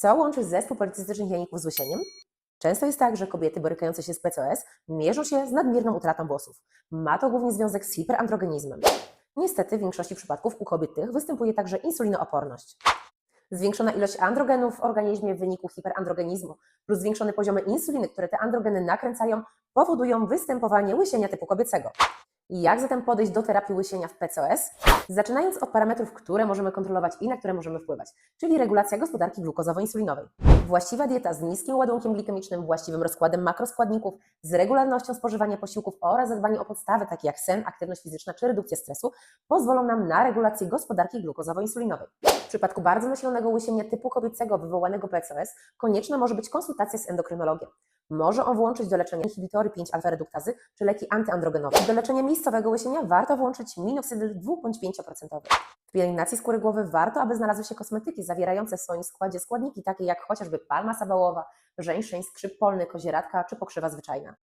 Co łączy zespół policystycznych jajników z łysieniem? Często jest tak, że kobiety borykające się z PCOS mierzą się z nadmierną utratą włosów. Ma to głównie związek z hiperandrogenizmem. Niestety w większości przypadków u kobiet tych występuje także insulinooporność. Zwiększona ilość androgenów w organizmie w wyniku hiperandrogenizmu plus zwiększone poziomy insuliny, które te androgeny nakręcają, powodują występowanie łysienia typu kobiecego. Jak zatem podejść do terapii łysienia w PCOS? Zaczynając od parametrów, które możemy kontrolować i na które możemy wpływać, czyli regulacja gospodarki glukozowo-insulinowej. Właściwa dieta z niskim ładunkiem glikemicznym, właściwym rozkładem makroskładników, z regularnością spożywania posiłków oraz zadbanie o podstawy takie jak sen, aktywność fizyczna czy redukcja stresu pozwolą nam na regulację gospodarki glukozowo-insulinowej. W przypadku bardzo nasilonego łysienia typu kobiecego wywołanego PCOS konieczna może być konsultacja z endokrynologiem. Może on włączyć do leczenia inhibitory 5-alfa-reduktazy czy leki antyandrogenowe. Do leczenia miejscowego łysienia warto włączyć minoksydyl 2 bądź 5%. W pielęgnacji skóry głowy warto, aby znalazły się kosmetyki zawierające w swoim składzie składniki takie jak chociażby palma sabałowa, żeńszeń, skrzyp polny, kozieradka czy pokrzywa zwyczajna.